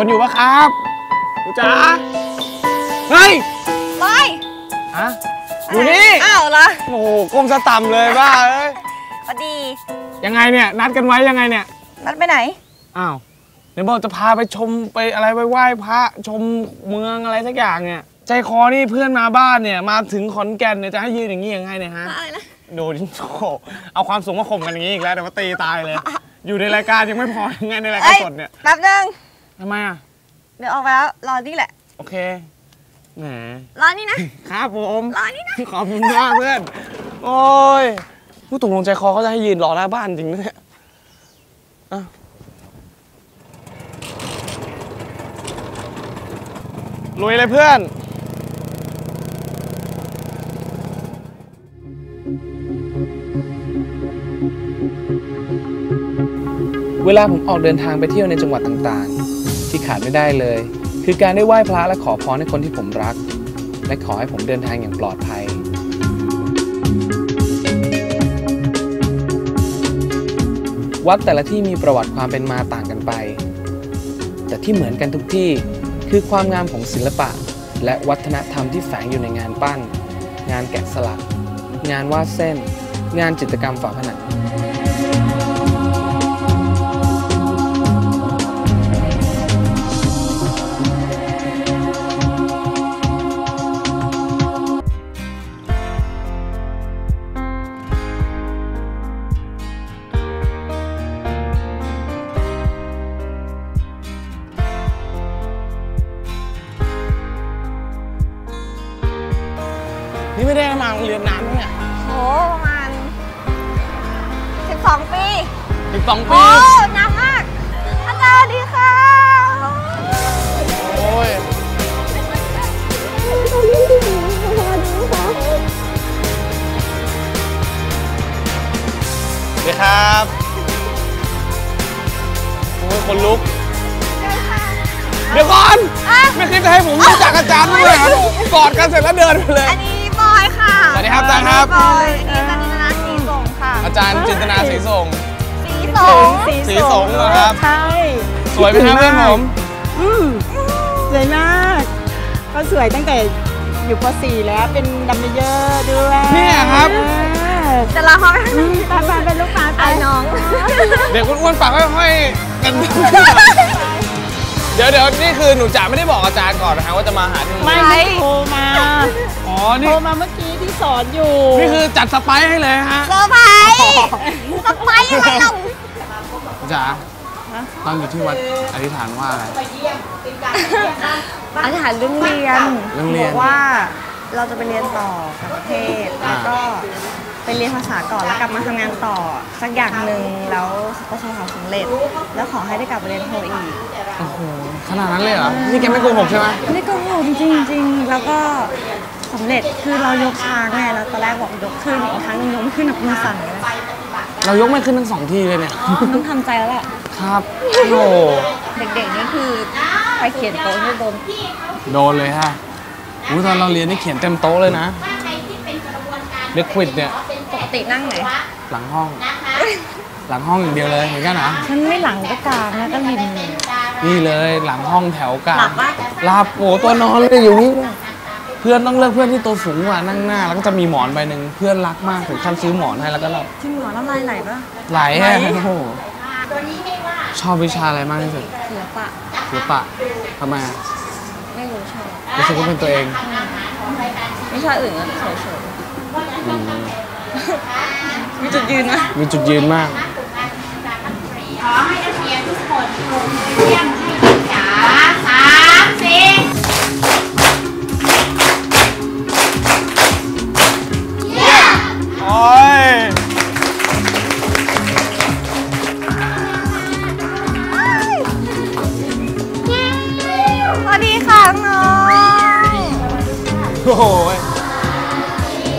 คนอยู่ปะครับกูจ๋าเฮ้ยบอยฮะอยู่นี่อ้าวเหรอโอ้โหก้มสะต่ำเลยบ้าเอ้ยสวัสดี ยังไงเนี่ย นัดกันไว้ยังไงเนี่ย นัดไปไหน อ้าวเดี๋ยวบอกจะพาไปชมไปอะไรไปไหว้พระชมเมืองอะไรสักอย่างเนี่ยใจคอนี่เพื่อนมาบ้านเนี่ยมาถึงขอนแก่นเนี่ยจะให้ยืนอย่างนี้ยังไงเนี่ยฮะอะไรนะดูดิโอ้โหเอาความสูงมาข่มกันอย่างนี้อีกแล้วเดี๋ยวมาตีตายเลย อยู่ในรายการยังไม่พอยังไงในรายการสดเนี่ยแป๊บนึง ทำไมอะ เดี๋ยวออกไปแล้วรอนี่แหละ โอเค แหม รอนี่นะ ครับผม รอนี่นะ ขอบคุณมากเพื่อน โอ้ย ผู้ตกลงใจคอเขาจะให้ยืนรอหน้าบ้านจริงนะเนี่ยอะลุยเลยเพื่อนเวลาผมออกเดินทางไปเที่ยวในจังหวัดต่างๆ ที่ขาดไม่ได้เลย คือการได้ไหว้พระและขอพรให้คนที่ผมรัก และขอให้ผมเดินทางอย่างปลอดภัยวัดแต่ละที่มีประวัติความเป็นมาต่างกันไป แต่ที่เหมือนกันทุกที่คือความงามของศิลปะ และวัฒนธรรมที่แฝงอยู่ในงานปั้น งานแกะสลัก งานวาดเส้น งานจิตรกรรมฝาผนัง นี่ไม่ได้มาโรงเรียนนานไหมเนี่ยโหประมาณ12 ปีอีกสองโอ้ปีนานมาก อาจารย์ดีค่ะ โอ้ยสวัสดีครับโอ้ยคนลุก เดี๋ยวก่อนอะไม่คิดจะให้ผมรู้จักอาจารย์ด้วยเหรอกอดกันเสร็จแล้วเดินไปเลย อันนี้าจารย์ครับ บอยอันนี้อาจารย์จินตนาสีส่งค่ะ อาจารย์จินตนาสีส่ง สีส่งสีสงเหรอครับ ใช่สวยไหมครับเพื่อนผมอืมสวยมากก็สวยตั้งแต่อยู่ป .4 แล้วเป็นดัมเมเยอร์ด้วยเนี่ยครับเออจะลาเขาไปอืมตามมาเป็นลูกค้าไปไอ้น้อง เด็กอ้วนๆปากห้อยๆกัน เดี๋ยวเดี๋ยวนี่คือหนูจ๋าไม่ได้บอกอาจารย์ก่อนนะฮะว่าจะมาหาที่โรงไม่เรียนไม่โทรมา อ๋อโทนี่รมาเมื่อกี้ที่สอนอยู่นี่คือจัดสไปซ์ให้เลยฮะเซอร์ไพรส์สไปร์อะไรเราจ๋าตอนอยู่ที่วัดอธิษฐานว่าอะไรอาหารเรื่องเรียนเรื่องเรียนบอกว่าเราจะไปเรียนต่อต่างประเทศอ่าแล้วก็ไปเรียนภาษาก่อนแล้วกลับมาทำงานต่อสักอย่างหนึ่งแล้วประสบความสำเร็จ แล้วขอให้ได้กลับไปเรียนโทอีกโอ้โหขนาดนั้นเลยเหรอ นี่แกไม่โกหกใช่ไหมไม่โกหกจริงๆจริงๆแล้วก็ สำเร็จคือเรายกช้างไงแล้วตอนแรกบอกยกขึ้นอีกครั้งหนึงยกไม่ขึ้นนะคุณสั่นเลยเรายกไม่ขึ้นทั้งสองทีเลยเนี่ย ต้องทำใจแล้วแหละครับโอ้โหเด็กๆนี่คือไปเขียนโต๊ะนี่โดนโดนเลยฮะอู้ตอนเราเรียนนี่เขียนเต็มโต๊ะเลยนะเด็กควิดเนี่ยปกตินั่งไหนหลังห้อง หลังห้องอย่างเดียวเลยเห็นกันนะฉันไม่หลังก็กลางนะก็ริมเลยนี่เลยหลังห้องแถวกลางหลับปะหลับโอ้ตัวนอนเลยอยู่นี่ด้วย เพื่อนต้องเลือกเพื่อนที่ตัวสูงกว่านั่งหน้า แล้วก็จะมีหมอนใบหนึ่งเพื่อนรักมากถึงขั้นซื้อหมอนให้แล้วก็หลับจริงเหรอน้ำลายไหลปะไหลฮะโอ้โหชอบวิชาอะไรมากที่สุดศิลปะศิลปะทำไมอะไม่รู้ชอบรู้สึกว่าเป็นตัวเองวิชาอื่นก็เฉยอืมๆมีจุดยืนไหมมีจุดยืนมาก ขอให้นักเรียนทุกคนเรียงให้จ๋าสามสี่โ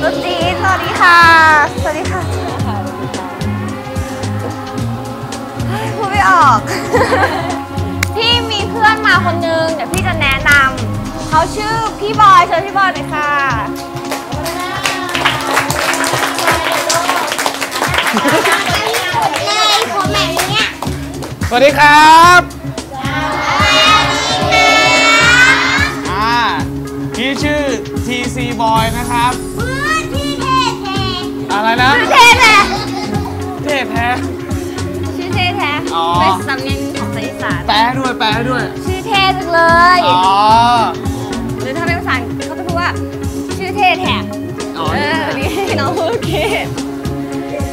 ตุ๊จีนสวัสดีค่ะ สวัสดีค่ะพูดไม่ออก พี่มีเพื่อนมาคนนึงเดี๋ยวพี่จะแนะนำเขาชื่อพี่บอยเชิญพี่บอยหน่อยค่ะสวัสดีครับอ่าพี่ชื่อ TC Boy นะครับ อะไรนะชื่อเท่แท้เท่แท้ชื่อเท่แท้อ๋อเป็นสำเนียงของอีสานแปลให้ด้วยแปลให้ด้วย ชื่อเท่จังเลยอ๋อหรือถ้าเป็นภาษาเขาจะพูดว่า ชื่อเท่แท้อ๋อเออนี่ให้น้องพูดโอเค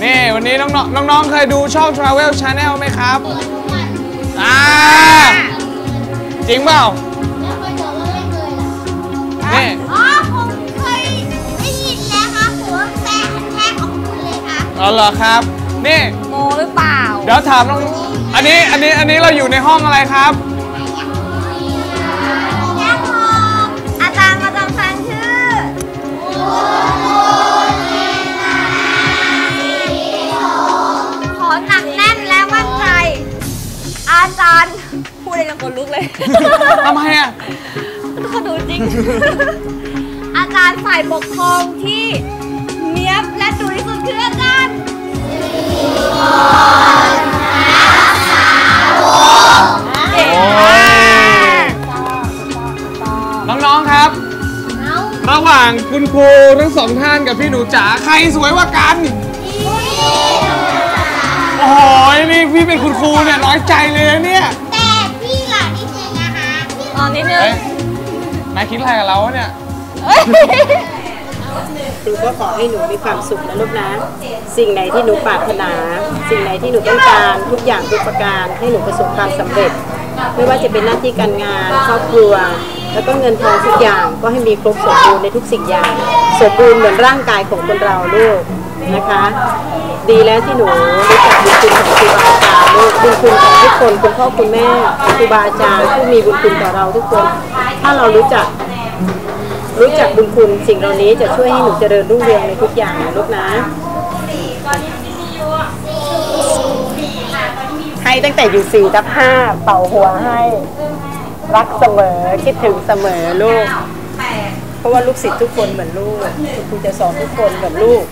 นี่วันนี้น้องๆน้องๆเคยดูช่อง Travel Channel ไหมครับอ่าจริงเปล่า อ๋อเหรอครับ นี่ โมหรือเปล่า เดี๋ยวถามน้อง อันนี้ อันนี้ อันนี้เราอยู่ในห้องอะไรครับแล้วพออาจารย์ประจำชั้นชื่อ ขอหนักแน่นและมั่นใจ อาจารย์ พูดอะไรกันคนลุกเลย ทำไมอะเขาดูจริง อาจารย์ฝ่ายปกครองที่ เนี้ยบและดูที่สุดคืออาจารย์เก่งมากน้องๆครับ ระหว่างคุณครูทั้งสองท่านกับพี่หนูจ๋าใครสวยกว่ากัน โอ้ยนี่พี่เป็นคุณครูเนี่ยน้อยใจเลยนะเนี่ยแต่พี่หล่ะนิดนึงนะคะพี่ตอนนิดนึงเฮ้ยนายคิดอะไรกับเราวะเนี่ย เอ้ย ครูก็ขอให้หนูมีความสุขนะลูกนะ สิ่งไหนที่หนูปรารถนา สิ่งไหนที่หนูต้องการทุกอย่างทุกประการให้หนูประสบความสำเร็จ ไม่ว่าจะเป็นหน้าที่การงานครอบครัว แล้วก็เงินทองทุกอย่างก็ให้มีครบสมบูรณ์ในทุกสิ่งอย่าง สมบูรณ์เหมือนร่างกายของคนเราลูกนะคะ ดีแล้วที่หนูรู้จักบุญคุณของครูบาอาจารย์ลูกบุญคุณของทุกคนคุณพ่อคุณแม่ครูบาอาจารย์ผู้มีบุญคุณต่อเราทุกคน ถ้าเรารู้จัก รู้จักบุญคุณสิ่งเหล่านี้จะช่วยให้หนูเจริญรุ่งเรืองในทุกอย่างนะลูกนะ ให้ตั้งแต่อยู่สี่ทับห้าเป่าหัวให้ รักเสมอคิดถึงเสมอลูก เพราะว่าลูกศิษย์ทุกคนเหมือนลูกคุณครูจะสอนทุกคนเหมือนลูก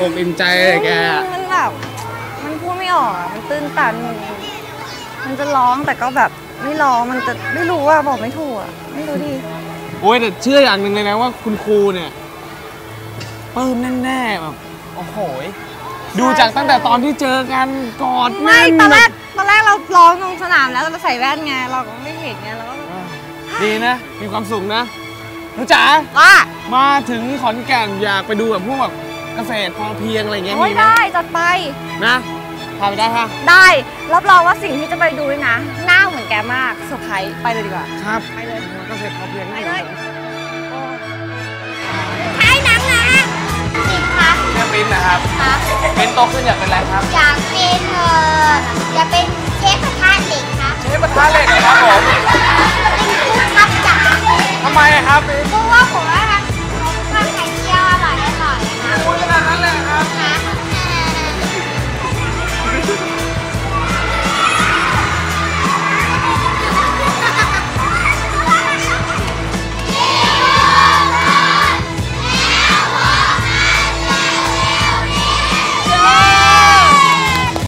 อิ่มอกอิ่มใจเลยแกมันแบบมันพูดไม่ออกอะมันตื้นตัน มันจะร้องแต่ก็แบบไม่ร้องมันจะไม่รู้ว่าบอกไม่ถูกอะไม่รู้ดิโอ้ยแต่เชื่ออย่างหนึ่งเลยนะว่าคุณครูเนี่ยปลื้มแน่ๆแบบโอ้โหยดูจากตั้งแต่ตอนที่เจอกันกอดไม่แน่นตอนแรแบกบตอนแรกเราร้องตรงสนามแล้วเราใส่แว่นไงเราก็ไม่เห็นไงเราก็แบบดีนะมีความสุขนะหนูจ๋าว่ามาถึงขอนแก่นอยากไปดูแบบพวกแบบ เกษตรพอเพียงอะไรเงี้ยโอ้ยมีไหมได้จัดไป นะพาไปได้ค่ะได้ รับรองว่าสิ่งที่จะไปดูด้วยนะ หน้าเหมือนแกมากเซอร์ไพรส์ไปเลยดีกว่า ครับไปเลย เกษตรพอเพียงไปนี่เลยใช้หนังนะสิครับเรื่องปิ้นนะครับครับเป็นโตขึ้นอยากเป็นอะไรครับ อยากเป็นเอ่ออยากเป็นเชฟกระทะเหล็กครับเชฟกระทะเหล็กเหรอครับผมเป็นผู้ทับจากทำไมอะครับเพราะว่าผม